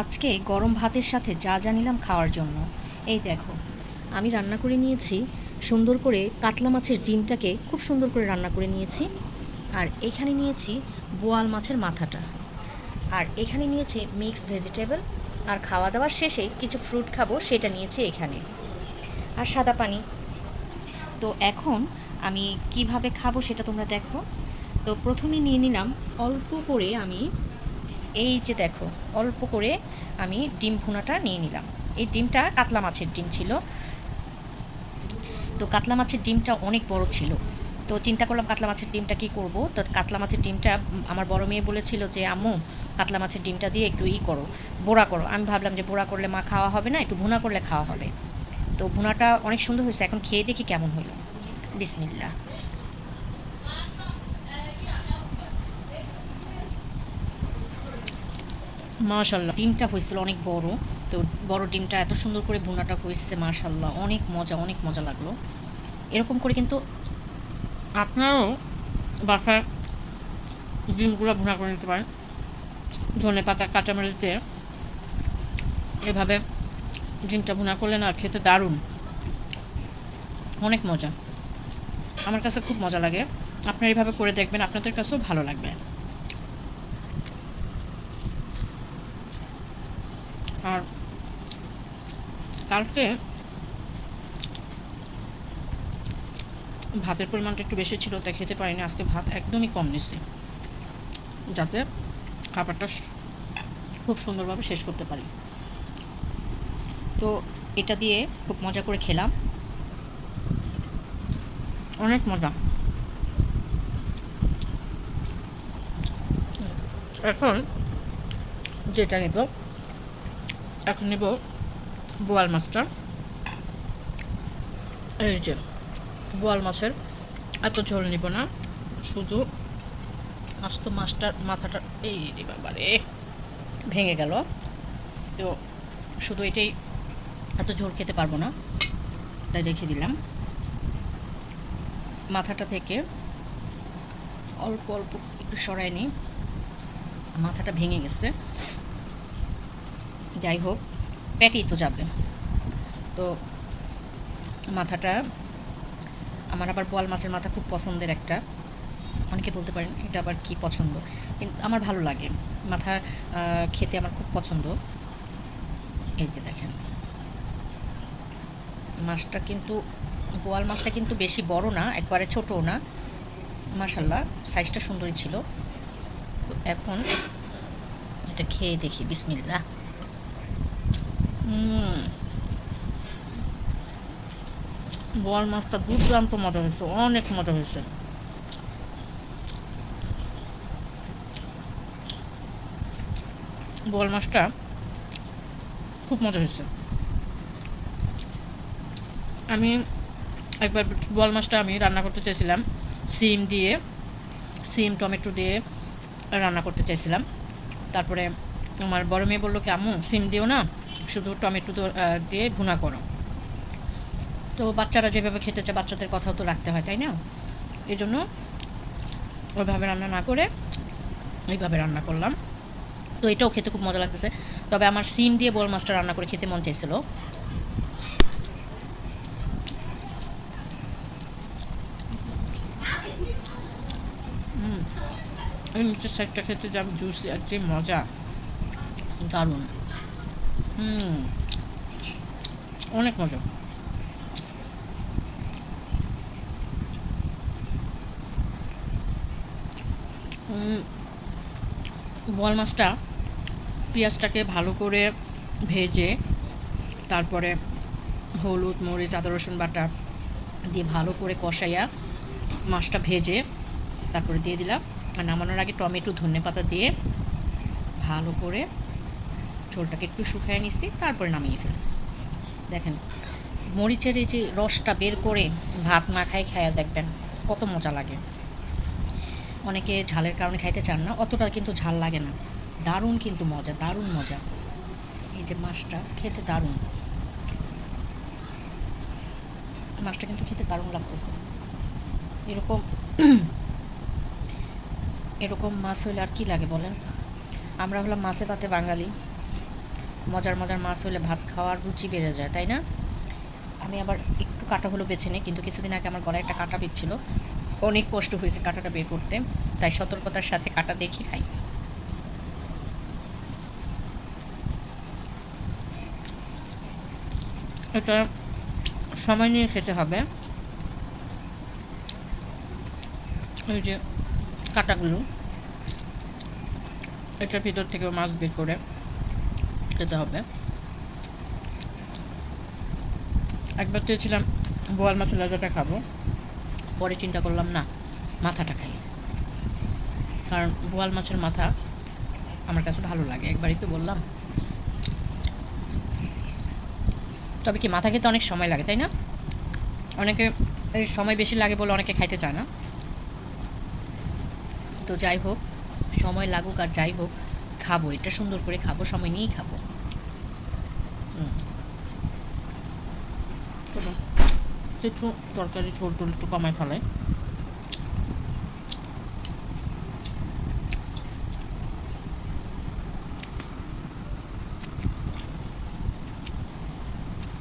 আজকে গরম ভাতের সাথে যা যা নিলাম খাওয়ার জন্য। এই দেখো, আমি রান্না করে নিয়েছি সুন্দর করে কাতলা মাছের ডিমটাকে খুব সুন্দর করে রান্না করে নিয়েছি। আর এখানে নিয়েছি বোয়াল মাছের মাথাটা। আর এখানে নিয়েছি মিক্সড ভেজিটেবল আর খাওয়া দাওয়ার শেষে কিছু ফ্রুট খাব, সেটা নিয়েছি এখানে। আর সাদা পানি। তো এখন আমি কীভাবে খাব সেটা তোমরা দেখো। তো প্রথমে নিয়ে নিলাম অল্প করে আমি এই যে দেখো, অল্প করে আমি ডিম ভুনাটা নিয়ে নিলাম। এই ডিমটা কাতলা মাছের ডিম ছিল। তো কাতলা মাছের ডিমটা অনেক বড় ছিল। তো চিন্তা করলাম কাতলা মাছের ডিমটা কি করব? তো কাতলা মাছের ডিমটা আমার বড় মেয়ে বলেছিল যে, আম্মু, কাতলা মাছের ডিমটা দিয়ে একটু ই করো, বোড়া করো। আমি ভাবলাম যে, বোড়া করলে মা খাওয়া হবে না, একটু ভুনা করলে খাওয়া হবে। তো ভুনাটা অনেক সুন্দর হয়েছে, এখন খেয়ে দেখি কেমন হলো। বিসমিল্লা মাশাল্লাহ ডিমটা হয়েছিল অনেক বড়। তো বড় ডিমটা এত সুন্দর করে ভুনাটা হয়েছে মাশাল্লাহ অনেক মজা অনেক মজা লাগল। এরকম করে কিন্তু আপনারাও বাসায় ডিমগুলো ভুনা করে নিতে পারেন। ধনে পাতা, কাঁচামরিচ। এভাবে ডিমটা ভুনা করলে না খেতে দারুণ। অনেক মজা। আমার কাছে খুব মজা লাগে। আপনারা এইভাবে করে দেখবেন, আপনাদের কাছেও ভালো লাগবে। আর কালকে ভাতের পরিমাণটা একটু বেশি ছিল, তাই খেতে পারিনি। আজকে ভাত একদমই কম নিছি যাতে খাবারটা খুব সুন্দরভাবে শেষ করতে পারি। তো এটা দিয়ে খুব মজা করে খেলাম। অনেক মজা। এখন যেটা নেব এখন নেব বোয়াল মাছটা এই যে, বোয়াল মাছের এত ঝোল নিব না, শুধু আস্ত মাছটার মাথাটা, এই রে বাবারে, ভেঙে গেল। তো শুধু এটাই এত ঝোল খেতে পারব না, তাই রেখে দিলাম। মাথাটা থেকে অল্প অল্প একটু সরাই মাথাটা ভেঙে গেছে। যাই হোক, পেটেই তো যাবে। তো মাথাটা, আমার আবার বোয়াল মাছের মাথা খুব পছন্দের একটা। অনেকে বলতে পারেন, এটা আবার কি পছন্দ? কিন্তু আমার ভালো লাগে। মাথা খেতে আমার খুব পছন্দ। এই যে দেখেন। মাছটা কিন্তু, বোয়াল মাছটা কিন্তু বেশি বড় না, একবারে ছোটও না। মাশাল্লাহ সাইজটা সুন্দরই ছিল। তো এখন, এটা খেয়ে দেখি বিসমিল্লা বোয়াল মাছটা দুর্দান্ত মজা হয়েছে, অনেক মজা হয়েছে। বোয়াল মাছটা খুব মজা হয়েছে। আমি একবার বোয়াল মাছটা আমি রান্না করতে চাইছিলাম সিম দিয়ে, সিম, টমেটো দিয়ে রান্না করতে চাইছিলাম তারপরে আমার বড় মেয়ে বলল কি, আম্মু, সিম দিও না? শুধু টমেটো দিয়ে ভুনা করো। তো বাচ্চারা যেভাবে খেতে চায়, বাচ্চাদের কথাও তো রাখতে হয়, তাই না? এই জন্য ওইভাবে রান্না না করে এইভাবে রান্না করলাম। তো এটাও খেতে খুব মজা লাগতেছে। তবে আমার সিম দিয়ে বল মাছটা রান্না করে খেতে মন চাইছিল। এই নিচের সাইডটা খেতে যা জুসি আর যে মজা, দারুণ। হুম। অনেক মজা। বোয়াল মাছটা পেঁয়াজটাকে ভালো করে ভেজে, তারপরে হলুদ, মরিচ, আদা, রসুন বাটা দিয়ে ভালো করে কষাইয়া মাছটা ভেজে তারপরে দিয়ে দিলাম। আর নামানোর আগে টমেটো ধনে পাতা দিয়ে ভালো করে ঝোলটাকে একটু শুকিয়ে নিচ্ছি, তারপরে নামিয়ে ফেলছি। দেখেন, মরিচের এই যে রসটা বের করে ভাত না খাই খায়া দেখবেন, কত মজা লাগে। অনেকে ঝালের কারণে খাইতে চান না, অতটা কিন্তু ঝাল লাগে না। দারুণ কিন্তু মজা, দারুণ মজা। এই যে মাছটা, খেতে দারুণ। মাছটা কিন্তু খেতে দারুণ লাগতেছে। এরকম এরকম মাছ হইলে আর কি লাগে বলেন? আমরা হলাম মাছে ভাতে বাঙালি। মজার মজার মাছ হলে ভাত খাওয়ার রুচি বেড়ে যায়, তাই না? আমি আবার একটু কাটা হলো বেছে নিই, কিন্তু কিছুদিন আগে আমার গলায় একটা কাটা বিচ্ছিল অনেক কষ্ট হয়েছে কাটাটা বের করতে, তাই সতর্কতার সাথে কাটা দেখি খাই। এটা সময় নিয়ে খেতে হবে। ওই যে কাটাগুলো, এটার ভিতর থেকে মাছ বের করে। খেতে হবে। একবার চেয়েছিলাম বোয়াল মাছের লাজাটা খাব, পরে চিন্তা করলাম না, মাথাটা খাই। কারণ বোয়াল মাছের মাথা আমার কাছে ভালো লাগে, একবারই তো বললাম। তবে কি মাথা খেতে অনেক সময় লাগে, তাই না? অনেকে এই সময় বেশি লাগে বলে অনেকে খাইতে চায় না। তো যাই হোক, সময় লাগুক আর যাই হোক, খাব, এটা সুন্দর করে খাব, সময় নিয়েই খাব হুম। চলো, একটু তরকারি ঝোল টোল একটু কমায় ফেলে।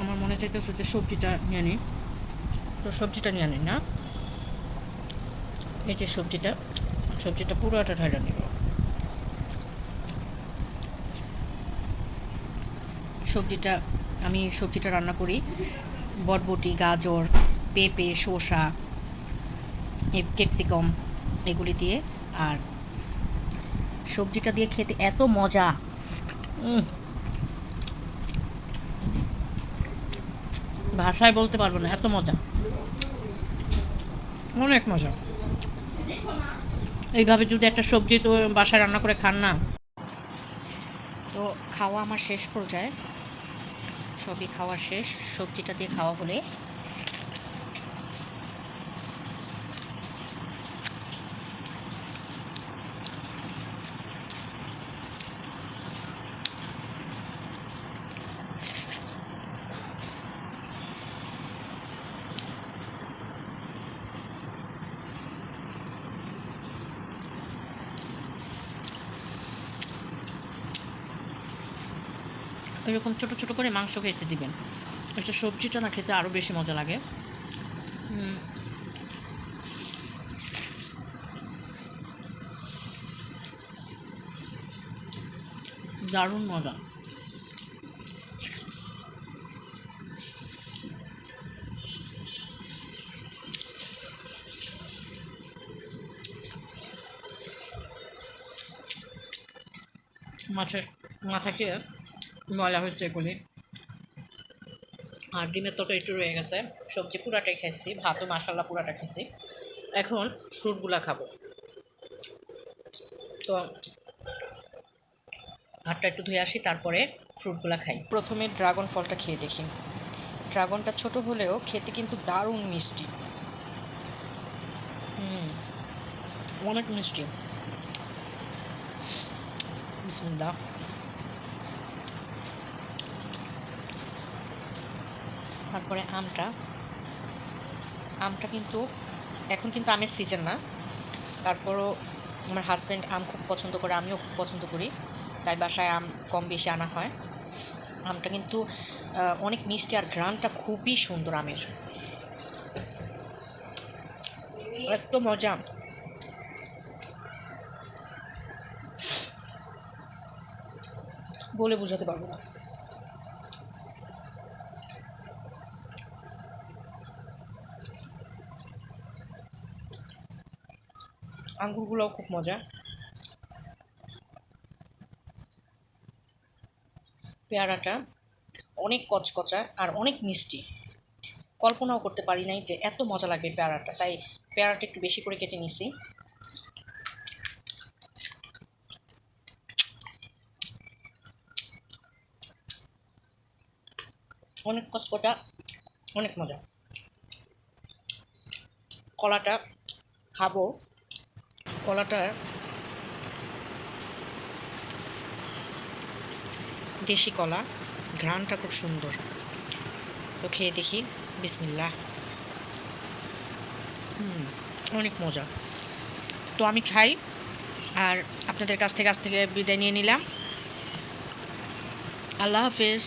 আমার মনে চাইতেছে যে সবজিটা নিয়ে নিই তো সবজিটা নিয়ে নিই না। এই যে সবজিটা সবজিটা পুরোটা ঢালা নিব। সবজিটা, আমি সবজিটা রান্না করি। বটবটি গাজর, পেঁপে, শসা ক্যাপসিকাম, এগুলি দিয়ে আর সবজিটা দিয়ে খেতে এত মজা। ভাষায় বলতে পারব না, এত মজা। অনেক মজা। এইভাবে যদি একটা সবজি তো বাসায় রান্না করে খান না। তো খাওয়া আমার শেষ পর্যায়ে। সবই খাওয়া শেষ। সবজিটা দিয়ে খাওয়া হলে এরকম ছোট ছোট করে মাংস খেতে দিবেন এটা সবজিটা না খেতে আরও বেশি মজা লাগে। দারুণ মজা। মাছের মাথা খেয়ে ময়লা হচ্ছে এগুলি। আর ডিমের তরকারি একটু রয়ে গেছে। সবজি পুরাটাই খাইছি ভাতও মাসাল্লা পুরাটা খাইছি এখন ফ্রুটগুলা খাব। তো হাতটা একটু ধুয়ে আসি, তারপরে ফ্রুটগুলা খাই। প্রথমে ড্রাগন ফলটা খেয়ে দেখি। ড্রাগনটা ছোট হলেও খেতে কিন্তু দারুণ মিষ্টি। হুম, অনেক মিষ্টি। বিসমিল্লাহ। তারপরে আমটা। আমটা কিন্তু, এখন কিন্তু আমের সিজন না। তারপরও আমার হাজব্যান্ড আম খুব পছন্দ করে, আমিও খুব পছন্দ করি। তাই বাসায় আম কম বেশি আনা হয়। আমটা কিন্তু অনেক মিষ্টি আর ঘ্রাণটা খুবই সুন্দর আমের। এত মজা। বলে বোঝাতে পারব না। আঙ্গুরগুলোও খুব মজা। পেয়ারাটা অনেক কচকচা আর অনেক মিষ্টি। কল্পনাও করতে পারি নাই যে এত মজা লাগবে পেয়ারাটা, তাই পেয়ারাটা একটু বেশি করে কেটে নিছি। অনেক কচকটা অনেক মজা। কলাটা খাব। কলাটা দেশি কলা, ঘ্রাণটা খুব সুন্দর। তো খেয়ে দেখি, বিসমিল্লাহ। হুম, অনেক মজা। তো আমি খাই, আর আপনাদের কাছ থেকে আজ থেকে বিদায় নিয়ে নিলাম। আল্লাহ হাফেজ।